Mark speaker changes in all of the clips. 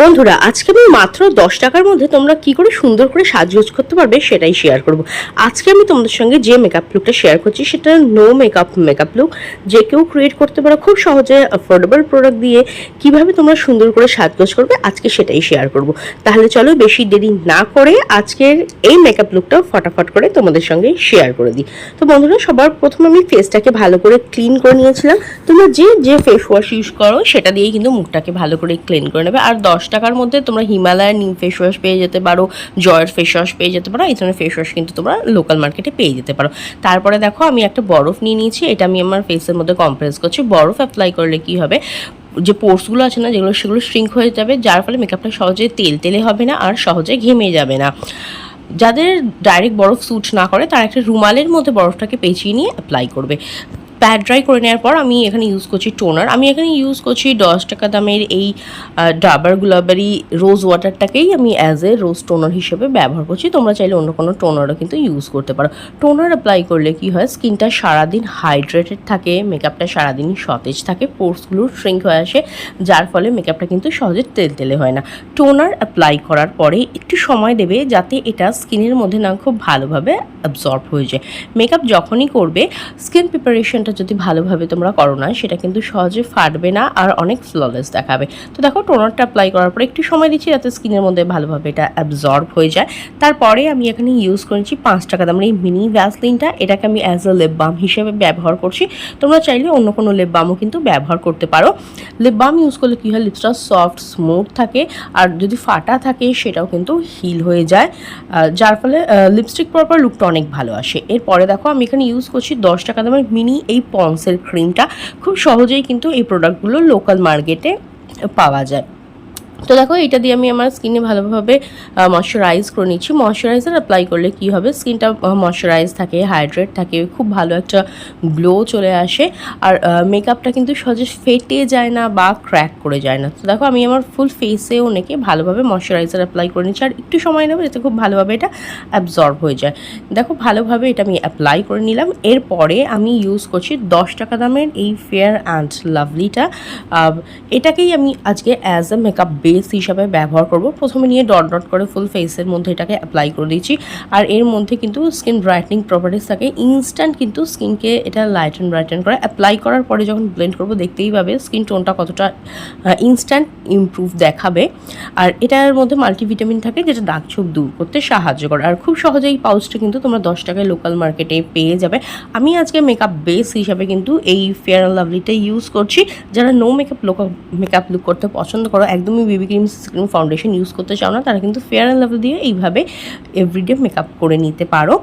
Speaker 1: বন্ধুরা, আজকে আমি মাত্র দশ টাকার মধ্যে তোমরা কি করে সুন্দর করে সাজগোজ করতে পারবে সেটাই শেয়ার করব। আজকে আমি তোমাদের সঙ্গে যে মেকআপ লুকটা শেয়ার করছি, সেটা নো মেকআপ মেকআপ লুক যে কেউ ক্রিয়েট করতে পারো খুব সহজে অ্যাফোর্ডেবল প্রোডাক্ট দিয়ে কীভাবে তোমরা সুন্দর করে সাজগোজ করবে, আজকে সেটাই শেয়ার করব। তাহলে চলো বেশি দেরি না করে আজকের এই মেকআপ লুকটা ফটাফট করে তোমাদের সঙ্গে শেয়ার করে দিই। তো বন্ধুরা, সবার প্রথমে আমি ফেসটাকে ভালো করে ক্লিন করে নিয়েছিলাম। তোমরা যে যে ফেস ওয়াশ ইউজ করো, সেটা দিয়েই কিন্তু মুখটাকে ভালো করে ক্লিন করে নেবে। আর দশ টাকার মধ্যে তোমরা হিমালয়ার নিম ফেস ওয়াশ পেয়ে যেতে পারো, জয়ের ফেস ওয়াশ পেয়ে যেতে পারো, এই ধরনের ফেস ওয়াশ কিন্তু তোমরা লোকাল মার্কেটে পেয়ে যেতে পারো। তারপরে দেখো, আমি একটা বরফ নিয়ে নিয়েছি, এটা আমি আমার ফেসের মধ্যে কম্প্রেস করছি। বরফ অ্যাপ্লাই করলে কি হবে? যে পোর্সগুলো আছে না, যেগুলো, সেগুলো শ্রিঙ্ক হয়ে যাবে, যার ফলে মেকআপটা সহজে তেল তেলে হবে না আর সহজে ঘেমে যাবে না। যাদের ডাইরেক্ট বরফ স্যুট না করে, তারা একটা রুমালের মধ্যে বরফটাকে পেঁচিয়ে নিয়ে অ্যাপ্লাই করবে। প্যাড ড্রাই করে নেওয়ার পর আমি এখানে ইউজ করছি টোনার আমি এখানে ইউজ করছি দশ টাকা দামের এই ডাবার গুলাবারি রোজ ওয়াটারটাকেই আমি অ্যাজ এ রোজ টোনার হিসেবে ব্যবহার করছি। তোমরা চাইলে অন্য কোনো টোনারও কিন্তু ইউজ করতে পারো। টোনার অ্যাপ্লাই করলে কি হয়? স্কিনটা সারাদিন হাইড্রেটেড থাকে মেকআপটা সারাদিন সতেজ থাকে পোর্সগুলো শ্রিঙ্ক হয়ে আসে, যার ফলে মেকআপটা কিন্তু সহজে তেল তেলে হয় না। টোনার অ্যাপ্লাই করার পরে একটু সময় দেবে যাতে এটা স্কিনের মধ্যে না খুব ভালোভাবে অ্যাবজর্ব হয়ে যায়। মেকআপ যখনই করবে স্কিন প্রিপারেশনটা যদি ভালোভাবে তোমরা করো না, সেটা কিন্তু সহজে ফাটবে না আর অনেক ফ্ললেস দেখাবে। তো দেখো টোনারটা অ্যাপ্লাই করার পর একটু সময় দিচ্ছি যাতে স্কিনের মধ্যে ভালোভাবে এটা অ্যাবজর্ব হয়ে যায়। তারপরে আমি এখানে ইউজ করেছি পাঁচ টাকা দামের এই মিনি ভ্যাসলিনটা এটাকে আমি অ্যাজ আ লেপ বাম হিসেবে ব্যবহার করছি। তোমরা চাইলে অন্য কোনো লেপ বামও কিন্তু ব্যবহার করতে পারো। লেপ বাম ইউজ করলে কী হয়? লিপসটা সফট স্মুথ থাকে আর যদি ফাটা থাকে, সেটাও কিন্তু হিল হয়ে যায়। যার ফলে লিপস্টিক পরার লুকটা অনেক ভালো আসে। এরপরে দেখো, আমি এখানে ইউজ করছি দশ টাকা দামের মিনি এই পন্সের ক্রিমটা খুব সহজেই কিন্তু এই প্রোডাক্টগুলো লোকাল মার্কেটে পাওয়া যায়। তো দেখো, এটা দিয়ে আমি আমার স্কিনে ভালোভাবে ময়শ্চারাইজ করে নিচ্ছি। ময়শ্চারাইজার অ্যাপ্লাই করলে কি হবে? স্কিনটা ময়শ্চারাইজ থাকে হাইড্রেট থাকে, খুব ভালো একটা গ্লো চলে আসে। আর মেকআপটা কিন্তু সহজে ফেটে যায় না বা ক্র্যাক করে যায় না। তো দেখো, আমি আমার ফুল ফেসেও নাকি ভালোভাবে ময়শ্চারাইজার অ্যাপ্লাই করে নিচ্ছি। আর একটু সময় নেবে যাতে খুব ভালোভাবে এটা অ্যাবজর্ব হয়ে যায়। দেখো, ভালোভাবে এটা আমি অ্যাপ্লাই করে নিলাম। এরপরে আমি ইউজ করছি দশ টাকা দামের এই ফেয়ার অ্যান্ড লাভলিটা এটাকেই আমি আজকে অ্যাজ এ মেকআপ বেস হিসাবে ব্যবহার করব। প্রথমে নিয়ে ডট ডট করে ফুল ফেসের মধ্যে এটাকে অ্যাপ্লাই করে দিচ্ছি। আর এর মধ্যে কিন্তু স্কিন ব্রাইটনিং প্রপার্টিস থাকে। ইনস্ট্যান্ট কিন্তু স্কিনকে এটা লাইট অ্যান্ড ব্রাইটেন করে। অ্যাপ্লাই করার পরে যখন ব্লেন্ড করব, দেখতেই পাবে স্কিন টোনটা কতটা ইনস্ট্যান্ট ইমপ্রুভ দেখাবে। আর এটার মধ্যে মাল্টিভিটামিন থাকে যেটা দাগ ছোপ দূর করতে সাহায্য করে। আর খুব সহজে এই পাউচটা কিন্তু তোমরা দশ টাকায় লোকাল মার্কেটে পেয়ে যাবে। আমি আজকে মেকআপ বেস হিসাবে কিন্তু এই ফেয়ার অ্যান্ড লাভলিটা ইউজ করছি। যারা no makeup local makeup look করতে পছন্দ করো, একদমই baby cream cream foundation use করতে চাও না, তারা কিন্তু ফেয়ার অ্যান্ড লাভলি দিয়ে এইভাবে এভরিডে মেকআপ করে নিতে পারো।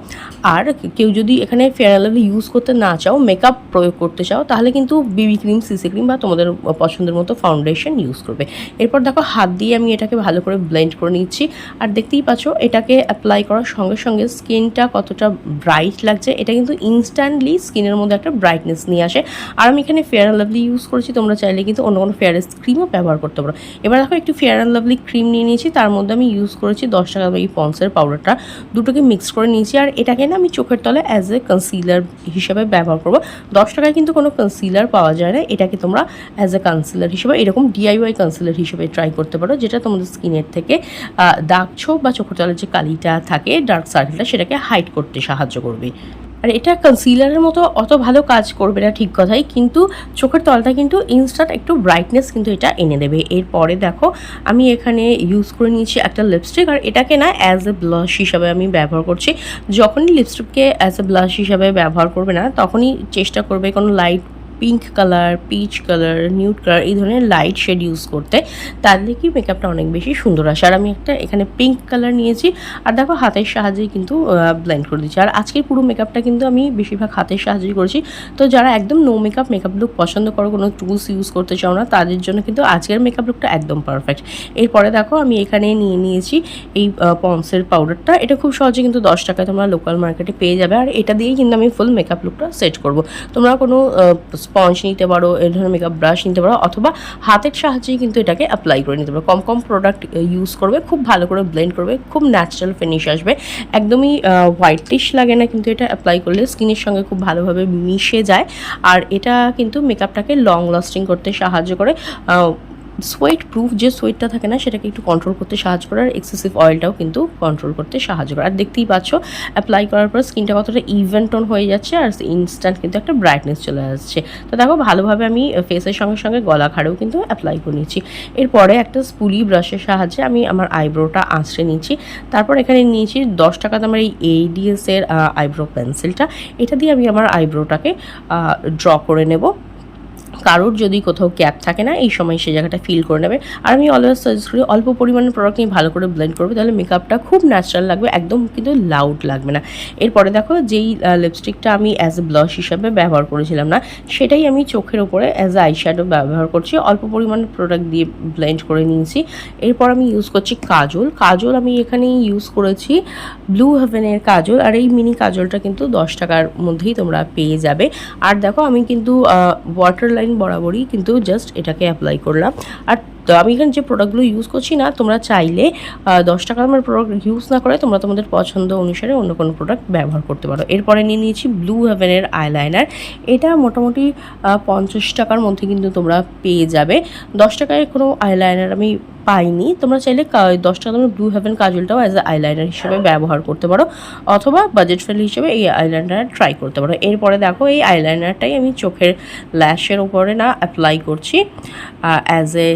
Speaker 1: আর কেউ যদি এখানে ফেয়ার অ্যান্ড লাভলি ইউজ করতে না চাও মেকআপ প্রয়োগ করতে চাও, তাহলে কিন্তু বেবি ক্রিম সিসি ক্রিম বা তোমাদের পছন্দের মতো ফাউন্ডেশন ইউজ করবে। এরপর দেখো, হাত দিয়ে আমি এটাকে ভালো করে ব্লেন্ড করে নিচ্ছি। আর দেখতেই পাচ্ছ, এটাকে অ্যাপ্লাই করার সঙ্গে সঙ্গে স্কিনটা কতটা ব্রাইট লাগছে, এটা কিন্তু ইনস্ট্যান্টলি স্কিনের মধ্যে একটা ব্রাইটনেস নিয়ে আসে। আর আমি এখানে ফেয়ার অ্যান্ড লাভলি ইউজ করেছি, তোমরা চাইলে কিন্তু অন্য কোনো ফেয়ারেস ক্রিমও ব্যবহার করতে পারো। এবার দেখো ফেয়ার অ্যান্ড লাভলি ক্রিম নিয়ে নিয়েছি। তার মধ্যে আমি ইউজ করেছি দশ টাকা এই পন্সের পাউডারটা দুটোকে মিক্স করে নিয়েছি। আর এটাকে না আমি চোখের তলে অ্যাজ এ কনসিলার হিসেবে ব্যবহার করব। দশ টাকায় কিন্তু কোনো কনসিলার পাওয়া যায় না। এটাকে তোমরা অ্যাজ এ কনসিলার হিসেবে এরকম ডিআইওয়াই কনসিলার হিসেবে ট্রাই করতে পারো, যেটা তোমাদের স্কিনের থেকে দাগ ছোপ বা চোখের তলের যে কালিটা থাকে ডার্ক সার্কেলটা সেটাকে হাইড করতে সাহায্য করবে। আর এটা কনসিলারের মতো অত ভালো কাজ করবে না ঠিক কথাই, কিন্তু চোখের তলটা কিন্তু ইনস্ট্যান্ট একটু ব্রাইটনেস কিন্তু এটা এনে দেবে। এরপরে দেখো, আমি এখানে ইউজ করে নিয়েছি একটা লিপস্টিক আর এটাকে না অ্যাজ এ ব্লাশ হিসাবে আমি ব্যবহার করছি। যখনই লিপস্টিককে অ্যাজ এ ব্লাশ হিসাবে ব্যবহার করবে না, তখনই চেষ্টা করবে কোনো light pink colour peach colour nude colour এই ধরনের লাইট শেড ইউজ করতে তাহলে কি মেকআপটা অনেক বেশি সুন্দর আসে। আর আমি একটা এখানে পিঙ্ক কালার নিয়েছি, আর দেখো হাতের সাহায্যে কিন্তু ব্লেন্ড করে দিচ্ছি। আর আজকের পুরো মেকআপটা কিন্তু আমি বেশিরভাগ হাতের সাহায্যেই করেছি। তো যারা একদম নো মেকআপ মেকআপ লুক পছন্দ করো, কোনো টুলস ইউজ করতে চাও না, তাদের জন্য কিন্তু আজকের মেকআপ লুকটা একদম পারফেক্ট এরপরে দেখো আমি এখানে নিয়ে নিয়েছি এই পন্সের পাউডারটা এটা খুব সহজে কিন্তু দশ টাকায় তোমরা লোকাল মার্কেটে পেয়ে যাবে। আর এটা দিয়েই কিন্তু আমি ফুল মেকআপ লুকটা সেট করব। তোমরা কোনো স্পঞ্জ নিতে পারো এ ধরনের মেকআপ ব্রাশ নিতে পারো, অথবা হাতের সাহায্যেই কিন্তু এটাকে অ্যাপ্লাই করে নিতে পারো। কম কম প্রোডাক্ট ইউজ করবে, খুব ভালো করে ব্লেন্ড করবে, খুব ন্যাচারাল ফিনিশ আসবে। একদমই হোয়াইটিশ লাগে না কিন্তু এটা অ্যাপ্লাই করলে স্কিনের সঙ্গে খুব ভালোভাবে মিশে যায়। আর এটা কিন্তু মেকআপটাকে লং লাস্টিং করতে সাহায্য করে। সোয়েট প্রুফ, যে সোয়েটটা থাকে না, সেটাকে একটু কন্ট্রোল করতে সাহায্য করে, আর এক্সেসিভ অয়েলটাও কিন্তু কন্ট্রোল করতে সাহায্য করে। আর দেখতেই পাচ্ছ অ্যাপ্লাই করার পর স্কিনটা কতটা ইভেন টোন হয়ে যাচ্ছে, আর ইনস্ট্যান্ট কিন্তু একটা ব্রাইটনেস চলে আসছে। তো দেখো, ভালোভাবে আমি ফেসের সঙ্গে সঙ্গে গলা খাড়েও কিন্তু অ্যাপ্লাই করে নিচ্ছি এরপরে একটা স্পুলি ব্রাশের সাহায্যে আমি আমার আইব্রোটা আঁচড়ে নিচ্ছি তারপর এখানে নিয়েছি দশ টাকা দামের এই এইডিএস এর আইব্রো পেন্সিলটা এটা দিয়ে আমি আমার আইব্রোটাকে ড্র করে নেব। কারোর যদি কোথাও ক্যাপ থাকে না, এই সময় সেই জায়গাটা ফিল করে নেবে। আর আমি অলওয়েজ সাজেস্ট করি, অল্প পরিমাণে প্রোডাক্ট নিয়ে ভালো করে ব্লেন্ড করবে, তাহলে মেকআপটা খুব ন্যাচারাল লাগবে, একদম কিন্তু লাউড লাগবে না। এরপরে দেখো, যেই লিপস্টিকটা আমি অ্যাজ এ ব্লাশ হিসাবে ব্যবহার করেছিলাম না, সেটাই আমি চোখের ওপরে অ্যাজ এ আইশ্যাডো ব্যবহার করছি, অল্প পরিমাণে প্রোডাক্ট দিয়ে ব্লেন্ড করে নিয়েছি। এরপর আমি ইউজ করছি কাজল। কাজল আমি এখানে ইউজ করেছি ব্লু হেভেনের কাজল, আর এই মিনি কাজলটা কিন্তু দশ টাকার মধ্যেই তোমরা পেয়ে যাবে। আর দেখো, আমি কিন্তু ওয়াটার লাইন বরাবরই কিন্তু জাস্ট এটাকে অ্যাপ্লাই করলাম। আর তো আমি এখানে যে প্রোডাক্টগুলো ইউজ করছি না, তোমরা চাইলে দশ টাকার আমার প্রোডাক্ট ইউজ না করে তোমরা তোমাদের পছন্দ অনুসারে অন্য কোনো প্রোডাক্ট ব্যবহার করতে পারো। এরপরে নিয়ে নিয়েছি ব্লু হেভেনের আইলাইনার এটা মোটামুটি পঞ্চাশ টাকার মধ্যে কিন্তু তোমরা পেয়ে যাবে। দশ টাকায় কোনো আইলাইনার আমি পাইনি। তোমরা চাইলে দশ টাকা দামের ব্লু হেভেন কাজলটাও অ্যাজ এ আইলাইনার হিসেবে ব্যবহার করতে পারো। অথবা বাজেট ফ্রেন্ডলি হিসেবে এই আইলাইনার ট্রাই করতে পারো। এরপরে দেখো, এই আইলাইনারটাই আমি চোখের ল্যাশের উপরে না অ্যাপ্লাই করছি অ্যাজ এ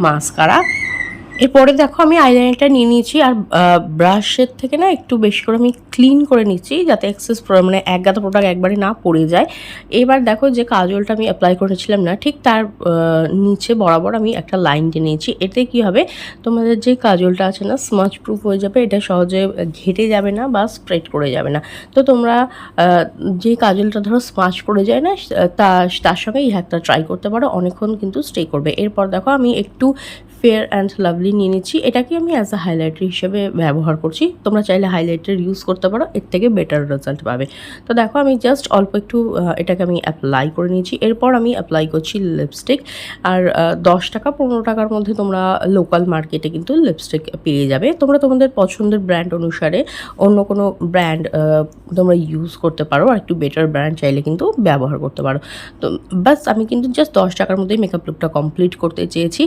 Speaker 1: মাস্কারা এরপরে দেখো আমি আইলাইনারটা নিয়ে নিয়েছি, আর ব্রাশের থেকে না একটু বেশি করে আমি ক্লিন করে নিচ্ছি, যাতে এক্সেস মানে এক গাদা প্রোডাক্ট একবারে না পড়ে যায়। এবার দেখো যে কাজলটা আমি অ্যাপ্লাই করেছিলাম না, ঠিক তার নিচে বরাবর আমি একটা লাইন নিয়েছি। এতে কি হবে, তোমাদের যে কাজলটা আছে না স্মাচ প্রুফ হয়ে যাবে, এটা সহজে ঘেটে যাবে না বা স্প্রেড করে যাবে না। তো তোমরা যে কাজলটা ধরো স্মাচ পড়ে যায় না, তা, তার সঙ্গে এই হ্যাকটা ট্রাই করতে পারো, অনেকক্ষণ কিন্তু স্টে করবে। এরপর দেখো আমি একটু ফেয়ার অ্যান্ড লাভলি নিয়ে নিচ্ছি। এটাকে আমি অ্যাজ আ হাইলাইটার হিসেবে ব্যবহার করছি। তোমরা চাইলে হাইলাইটার ইউজ করতে পারো, এর থেকে বেটার রেজাল্ট পাবে। তো দেখো, আমি জাস্ট অল্প একটু এটাকে আমি অ্যাপ্লাই করে নিয়েছি। এরপর আমি অ্যাপ্লাই করছি লিপস্টিক আর দশ টাকা পনেরো টাকার মধ্যে তোমরা লোকাল মার্কেটে কিন্তু লিপস্টিক পেয়ে যাবে। তোমরা তোমাদের পছন্দের ব্র্যান্ড অনুসারে অন্য কোনো ব্র্যান্ড তোমরা ইউজ করতে পারো। আর একটু বেটার ব্র্যান্ড চাইলে কিন্তু ব্যবহার করতে পারো। তো বাস আমি কিন্তু জাস্ট দশ টাকার মধ্যেই মেকআপ লুকটা কমপ্লিট করতে চেয়েছি।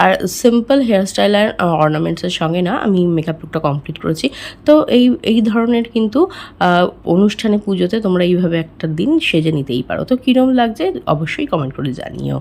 Speaker 1: আর সিম্পল হেয়ারস্টাইল আর অর্নামেন্টসের সঙ্গে না আমি মেকআপ লুকটা কমপ্লিট করেছি। তো এই এই ধরনের কিন্তু অনুষ্ঠানে পুজোতে তোমরা এইভাবে একটা দিন সেজে নিতেই পারো। তো কীরকম লাগছে অবশ্যই কমেন্ট করে জানিও।